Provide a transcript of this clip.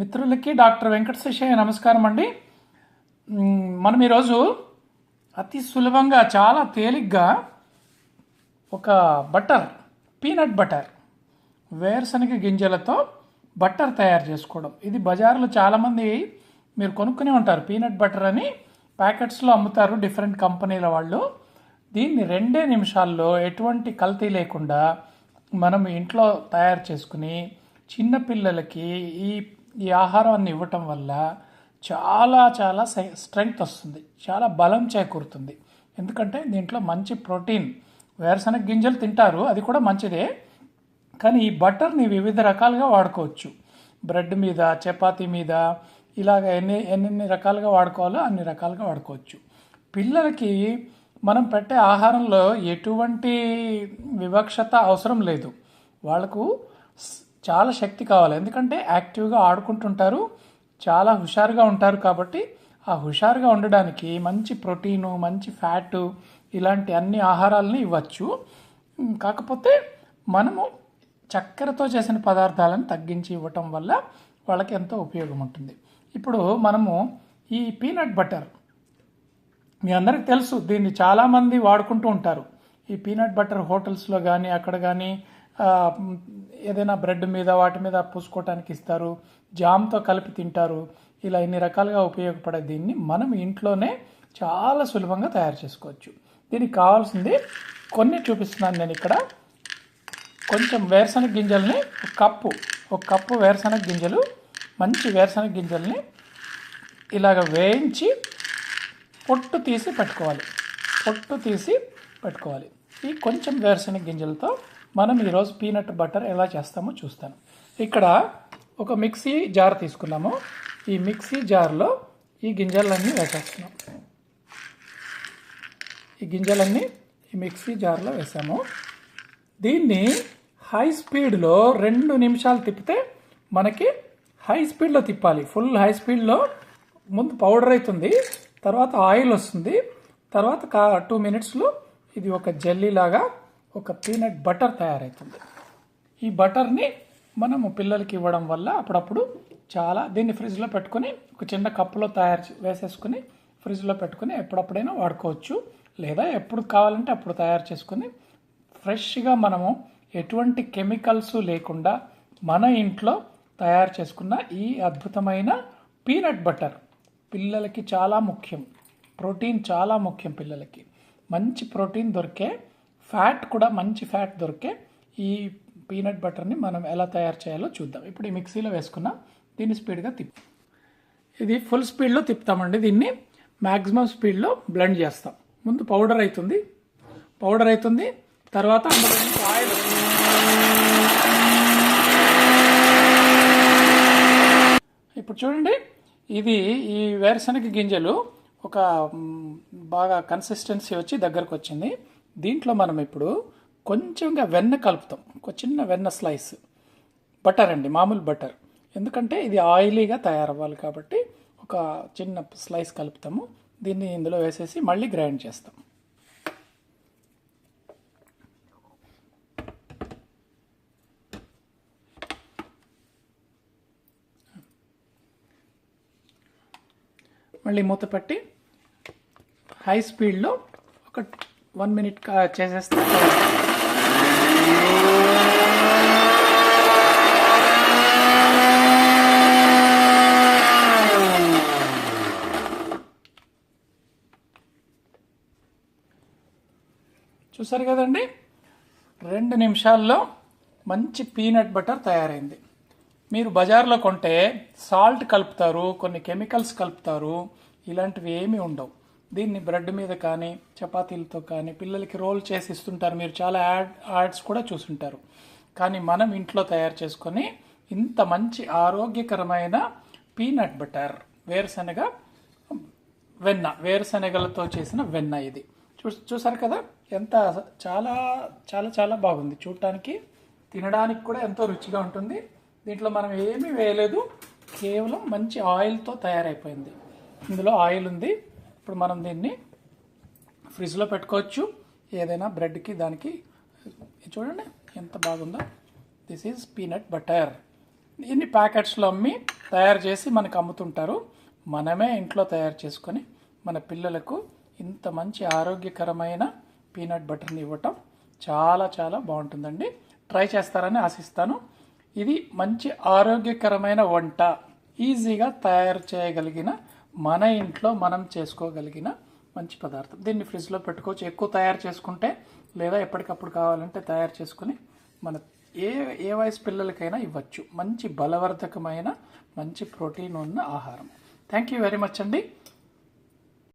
మిత్రులకి డాక్టర్ వెంకటశేషయ్య నమస్కారం అండి. మనం ఈరోజు అతి సులభంగా చాలా తేలిగ్గా ఒక బటర్ పీనట్ బటర్ వేరుశనగ గింజలతో బట్టర్ తయారు చేసుకోవడం. ఇది బజార్లో చాలామంది మీరు కొనుక్కునే ఉంటారు. పీనట్ బటర్ అని ప్యాకెట్స్లో అమ్ముతారు డిఫరెంట్ కంపెనీల వాళ్ళు. దీన్ని రెండే నిమిషాల్లో ఎటువంటి కల్తీ లేకుండా మనం ఇంట్లో తయారు చేసుకుని చిన్నపిల్లలకి ఈ ఈ ఆహారాన్ని ఇవ్వటం వల్ల చాలా చాలా స్ట్రెంగ్త్ వస్తుంది. చాలా బలం చేకూరుతుంది. ఎందుకంటే దీంట్లో మంచి ప్రోటీన్ వేరుశనగ గింజలు తింటారు. అది కూడా మంచిదే. కానీ ఈ బటర్ని వివిధ రకాలుగా వాడుకోవచ్చు. బ్రెడ్ మీద చపాతీ మీద ఇలాగ ఎన్ని ఎన్ని రకాలుగా వాడుకోవాలో అన్ని రకాలుగా వాడుకోవచ్చు. పిల్లలకి మనం పెట్టే ఆహారంలో ఎటువంటి వివక్షత అవసరం లేదు. వాళ్ళకు చాలా శక్తి కావాలి. ఎందుకంటే యాక్టివ్గా ఆడుకుంటుంటారు. చాలా హుషారుగా ఉంటారు కాబట్టి ఆ హుషారుగా ఉండడానికి మంచి ప్రోటీను మంచి ఫ్యాటు ఇలాంటి అన్ని ఆహారాలని ఇవ్వచ్చు. కాకపోతే మనము చక్కెరతో చేసిన పదార్థాలను తగ్గించి ఇవ్వటం వల్ల వాళ్ళకి ఎంతో ఉపయోగం ఉంటుంది. ఇప్పుడు మనము ఈ పీనట్ బటర్ మీ అందరికి తెలుసు దీన్ని చాలామంది వాడుకుంటూ ఉంటారు. ఈ పీనట్ బటర్ హోటల్స్లో కానీ అక్కడ కానీ ఏదైనా బ్రెడ్ మీద వాటి మీద పూసుకోవటానికి ఇస్తారు జామ్తో కలిపి తింటారు. ఇలా ఇన్ని రకాలుగా ఉపయోగపడే దీన్ని మనం ఇంట్లోనే చాలా సులభంగా తయారు చేసుకోవచ్చు. దీనికి కావాల్సింది కొన్ని చూపిస్తున్నాను నేను ఇక్కడ. కొంచెం వేరుశనగ గింజల్ని ఒక కప్పు ఒక కప్పు వేరుశనగ గింజలు మంచి వేరుశనగ గింజల్ని ఇలాగ వేయించి పొట్టు తీసి పెట్టుకోవాలి. పొట్టు తీసి పెట్టుకోవాలి. ఈ కొంచెం వేరుశనగ గింజలతో మనం ఈరోజు పీనట్ బటర్ ఎలా చేస్తామో చూస్తాను. ఇక్కడ ఒక మిక్సీ జార్ తీసుకున్నాము. ఈ మిక్సీ జార్లో ఈ గింజలన్నీ వేసేస్తున్నాం. ఈ గింజలన్నీ ఈ మిక్సీ జార్లో వేసాము. దీన్ని హై స్పీడ్లో రెండు నిమిషాలు తిప్పితే మనకి హై స్పీడ్లో తిప్పాలి. ఫుల్ హై స్పీడ్లో ముందు పౌడర్ అవుతుంది తర్వాత ఆయిల్ వస్తుంది తర్వాత కా టూ మినిట్స్లో ఇది ఒక జెల్లీలాగా ఒక పీనట్ బటర్ తయారవుతుంది ఈ బటర్ని మనము పిల్లలకి ఇవ్వడం వల్ల అప్పుడప్పుడు చాలా దీన్ని ఫ్రిడ్జ్లో పెట్టుకొని ఒక చిన్న కప్పులో తయారు చే- వేసేసుకుని ఫ్రిడ్జ్లో పెట్టుకుని ఎప్పుడప్పుడైనా వాడుకోవచ్చు. లేదా ఎప్పుడు కావాలంటే అప్పుడు తయారు చేసుకుని ఫ్రెష్గా మనము ఎటువంటి కెమికల్స్ లేకుండా మన ఇంట్లో తయారు చేసుకున్న ఈ అద్భుతమైన పీనట్ బటర్ పిల్లలకి చాలా ముఖ్యం. ప్రోటీన్ చాలా ముఖ్యం పిల్లలకి. మంచి ప్రోటీన్ దొరికే ఫ్యాట్ కూడా మంచి ఫ్యాట్ దొరికే ఈ పీనట్ బటర్ని మనం ఎలా తయారు చేయాలో చూద్దాం. ఇప్పుడు ఈ మిక్సీలో వేసుకున్నాం దీన్ని స్పీడ్గా తిప్పు ఇది ఫుల్ స్పీడ్లో తిప్పుతామండి దీన్ని. మ్యాక్సిమం స్పీడ్లో బ్లెండ్ చేస్తాం. ముందు పౌడర్ అవుతుంది పౌడర్ అవుతుంది తర్వాత అందులో ఆయిల్ ఇప్పుడు చూడండి ఇది ఈ వేరుశనగ గింజలు ఒక బాగా కన్సిస్టెన్సీ వచ్చి దగ్గరకు వచ్చింది దీంట్లో మనం ఇప్పుడు కొంచెంగా వెన్న కలుపుతాం. ఒక చిన్న వెన్న స్లైస్ బటర్ అండి మామూలు బటర్ ఎందుకంటే ఇది ఆయిలీగా తయారవ్వాలి కాబట్టి ఒక చిన్న స్లైస్ కలుపుతాము. దీన్ని ఇందులో వేసేసి మళ్ళీ గ్రైండ్ చేస్తాం. మళ్ళీ మూత పెట్టి హై స్పీడ్లో ఒక వన్ మినిట్ చేసేస్తే. చూసారు కదండి? రెండు నిమిషాల్లో మంచి పీనట్ బటర్ తయారైంది. మీరు బజార్లో కొంటే సాల్ట్ కలుపుతారు కొన్ని కెమికల్స్ కలుపుతారు ఇలాంటివి ఏమీ ఉండవు. దీన్ని బ్రెడ్ మీద కానీ చపాతీలతో కానీ పిల్లలకి రోల్ చేసి ఇస్తుంటారు. మీరు చాలా యాడ్ యాడ్స్ కూడా చూసుంటారు. కానీ మనం ఇంట్లో తయారు చేసుకొని ఇంత మంచి ఆరోగ్యకరమైన పీనట్ బటర్ వేరుశనగ వెన్న వేరుశనగలతో చేసిన వెన్న ఇది. చూ చూసారు కదా? ఎంత చాలా చాలా చాలా బాగుంది. చూడటానికి తినడానికి కూడా ఎంతో రుచిగా ఉంటుంది. దీంట్లో మనం ఏమీ వేయలేదు. కేవలం మంచి ఆయిల్తో తయారైపోయింది. ఇందులో ఆయిల్ ఉంది. ఇప్పుడు మనం దీన్ని ఫ్రిడ్జ్లో పెట్టుకోవచ్చు. ఏదైనా బ్రెడ్కి దానికి. చూడండి ఎంత బాగుందో. దిస్ ఈజ్ పీనట్ బటర్ దీన్ని ప్యాకెట్స్లో అమ్మి తయారు చేసి మనకు అమ్ముతుంటారు. మనమే ఇంట్లో తయారు చేసుకొని మన పిల్లలకు ఇంత మంచి ఆరోగ్యకరమైన పీనట్ బటర్ని ఇవ్వటం చాలా చాలా బాగుంటుందండి. ట్రై చేస్తారని ఆశిస్తాను. ఇది మంచి ఆరోగ్యకరమైన వంట. ఈజీగా తయారు చేయగలిగిన మన ఇంట్లో మనం చేసుకోగలిగిన మంచి పదార్థం. దీన్ని ఫ్రిడ్జ్లో పెట్టుకోవచ్చు. ఎక్కువ తయారు చేసుకుంటే లేదా ఎప్పటికప్పుడు కావాలంటే తయారు చేసుకుని మన ఏ ఏ వయసు పిల్లలకైనా ఇవ్వచ్చు. మంచి బలవర్ధకమైన మంచి ప్రోటీన్ ఉన్న ఆహారం. థ్యాంక్ యూ వెరీ మచ్ అండి.